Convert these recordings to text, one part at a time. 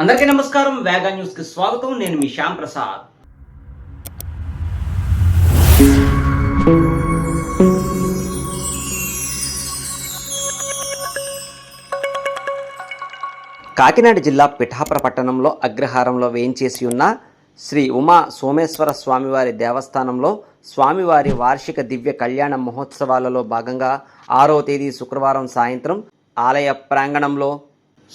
అందరికీ నమస్కారం. వేగా న్యూస్కి స్వాగతం. నేను మీ శ్యామ్ ప్రసాద్. కాకినాడ జిల్లా పిఠాపుర పట్టణంలో అగ్రహారంలో వేయించేసి ఉన్న శ్రీ ఉమా సోమేశ్వర స్వామివారి దేవస్థానంలో స్వామివారి వార్షిక దివ్య కళ్యాణ మహోత్సవాలలో భాగంగా ఆరో తేదీ శుక్రవారం సాయంత్రం ఆలయ ప్రాంగణంలో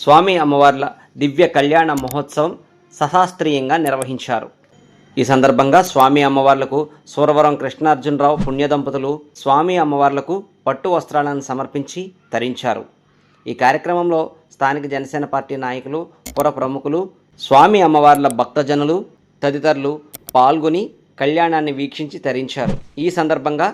స్వామి అమ్మవార్ల దివ్య కళ్యాణ మహోత్సవం సశాస్త్రీయంగా నిర్వహించారు. ఈ సందర్భంగా స్వామి అమ్మవార్లకు సూరవరం కృష్ణార్జునరావు పుణ్యదంపతులు స్వామి అమ్మవార్లకు పట్టు వస్త్రాలను సమర్పించి తరించారు. ఈ కార్యక్రమంలో స్థానిక జనసేన పార్టీ నాయకులు పుర ప్రముఖులు స్వామి అమ్మవార్ల భక్తజనులు తదితరులు పాల్గొని కళ్యాణాన్ని వీక్షించి తరించారు. ఈ సందర్భంగా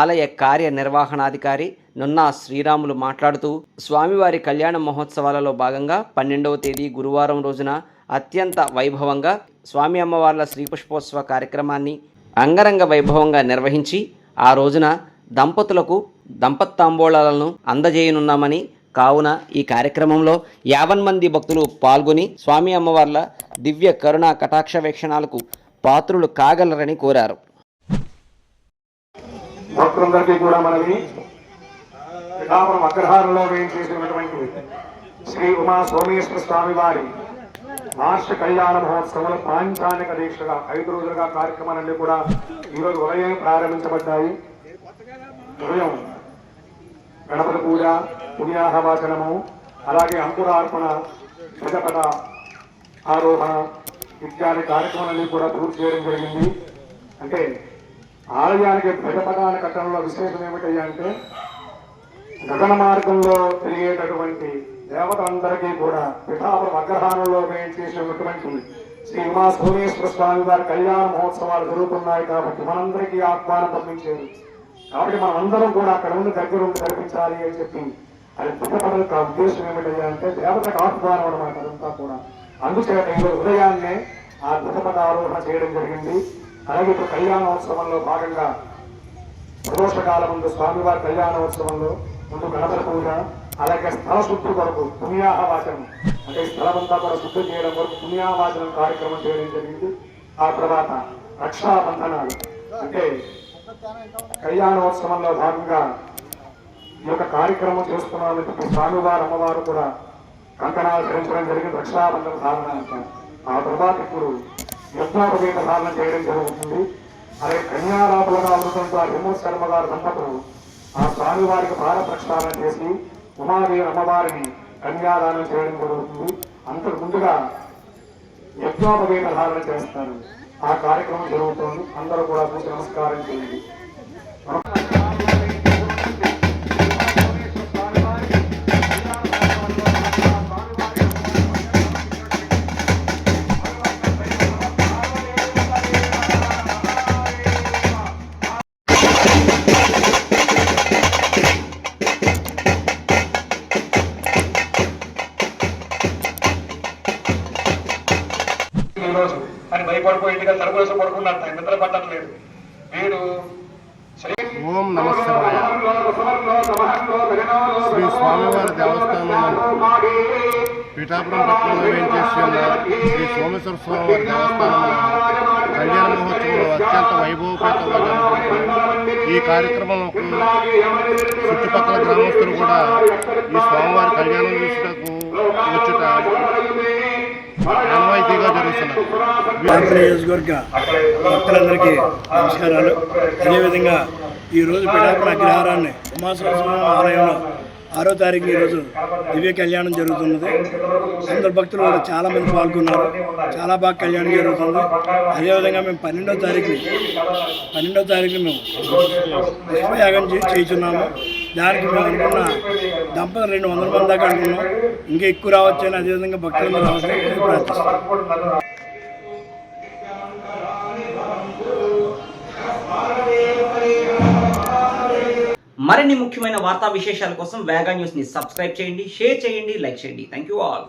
ఆలయ కార్యనిర్వహణాధికారి నున్న శ్రీరాములు మాట్లాడుతూ స్వామివారి కళ్యాణ మహోత్సవాలలో భాగంగా పన్నెండవ తేదీ గురువారం రోజున అత్యంత వైభవంగా స్వామి అమ్మవార్ల శ్రీపుష్పోత్సవ కార్యక్రమాన్ని అంగరంగ వైభవంగా నిర్వహించి ఆ రోజున దంపతులకు దంపత్తాంబోళాలను అందజేయనున్నామని కావున ఈ కార్యక్రమంలో యావన్ మంది భక్తులు పాల్గొని స్వామి అమ్మవార్ల దివ్య కరుణ కటాక్ష వీక్షణాలకు పాత్రులు కాగలరని కోరారు. భక్తులందరికీ కూడా మనవి. పిఠాపురం అగ్రహారంలో వేయించేసినటువంటి శ్రీ ఉమా సోమేశ్వర స్వామి వారి రాష్ట్ర కళ్యాణ మహోత్సవం పాంచానిక దీక్షగా ఐదు రోజులుగా కార్యక్రమాలన్నీ కూడా ఈరోజు ఉదయం ప్రారంభించబడ్డాయి. ఉదయం గణపతి పూజ పుణ్యాహవాచనము అలాగే అంకురార్పణ గజపద ఆరోహణ ఇత్యాది కార్యక్రమాలన్నీ కూడా పూర్తి చేయడం జరిగింది. అంటే ఆలయానికి ప్రజపదాన కట్టడంలో విశేషం ఏమిటయ్యా అంటే గగన మార్గంలో తిరిగేటటువంటి దేవతలందరికీ కూడా పిఠాపురం అగ్రహారంలో చేసినటువంటి శ్రీ ఉమా సోమేశ్వర స్వామి వారి కళ్యాణ మహోత్సవాలు జరుగుతున్నాయి కాబట్టి మనందరికీ ఆహ్వానం పంపించేది కాబట్టి మనం అందరం కూడా అక్కడ ఉండి దగ్గర ఉండి కల్పించాలి అని చెప్పి అది పిఠపదం ఉద్దేశం ఏమిటయ్యా అంటే దేవతకు ఆహ్వానం అనమాట అదంతా కూడా. అందుచేత ఈరోజు ఉదయాన్నే ఆ పిఠపద ఆరోహణ చేయడం జరిగింది. అలాగే ఇప్పుడు కళ్యాణోత్సవంలో భాగంగా ప్రదోషకాల ముందు స్వామివారి కళ్యాణోత్సవంలో ముందు గణపతి పూజ అలాగే స్థల శుద్ధి కొరకు పుణ్యాహవాచనం. అంటే స్థలమంతా కూడా శుద్ధి చేయడం వరకు పుణ్యాహవాచనం కార్యక్రమం చేయడం జరిగింది. ఆ తర్వాత రక్షాబంధనాలు. అంటే కళ్యాణోత్సవంలో భాగంగా ఈ యొక్క కార్యక్రమం చేస్తున్నామని చెప్పి స్వామివారు అమ్మవారు కూడా కంకణాలు ధరించడం జరిగింది రక్షాబంధన సాధన అంటారు. ఆ తర్వాత ఇప్పుడు యజ్ఞోపవేత సాధన చేయడం జరుగుతుంది. అలాగే కన్యారాపులుగా ఉన్నటువంటి ఆ హిమో శర్మ గారి దంపతులు ఆ స్వామివారికి భార ప్రక్షాళన చేసి ఉమాదేవి అమ్మవారిని కన్యాదానం చేయడం జరుగుతుంది. అంతకు ముందుగా యజ్ఞోపవేత ధారణ చేస్తారు. ఆ కార్యక్రమం జరుగుతుంది. అందరూ కూడా కూర్చొని నమస్కారం చేయండి. ఈరోజు అని భయపడిపోయి ఇంటికి తరగతి పడుకున్నాడు ఆయన. నిద్ర పట్టట్లేదు. వీడు ఓం నమ శివాయ శ్రీ స్వామివారి దేవస్థానంలో పీఠాపురం పట్టణంలో వేయించేసి ఉన్న శ్రీ సోమేశ్వర స్వామివారి దేవస్థానంలో కళ్యాణ మహోత్సవంలో అత్యంత వైభవపేతంగా జరుగుతుంది ఈ కార్యక్రమంలో చుట్టుపక్కల గ్రామస్తులు కూడా ఈ స్వామివారి కళ్యాణం చూసినకు వచ్చుట ఆనవాయితీగా నియోజకవర్గ భక్తులందరికీ నమస్కారాలు. అదేవిధంగా ఈరోజు పిఠాపురం అగ్రహారాన్ని ఉమాశ్వర ఆలయంలో ఆరో తారీఖు ఈరోజు దివ్య కళ్యాణం జరుగుతున్నది. అందరు భక్తులు కూడా చాలామంది పాల్గొన్నారు. చాలా బాగా కళ్యాణం జరుగుతుంది. అదేవిధంగా మేము పన్నెండో తారీఖు పన్నెండో తారీఖు మేము పుష్పయాగం చేస్తున్నాము. దానికి మేము అనుకున్న దంపతులు రెండు వందల మంది దాకా అనుకున్నాం. ఇంకా ఎక్కువ రావచ్చు అని అదేవిధంగా భక్తులు రావాలని మరిన్ని ముఖ్యమైన వార్తా విశేషాల కోసం వేగా న్యూస్ని సబ్స్క్రైబ్ చేయండి షేర్ చేయండి లైక్ చేయండి. Thank you all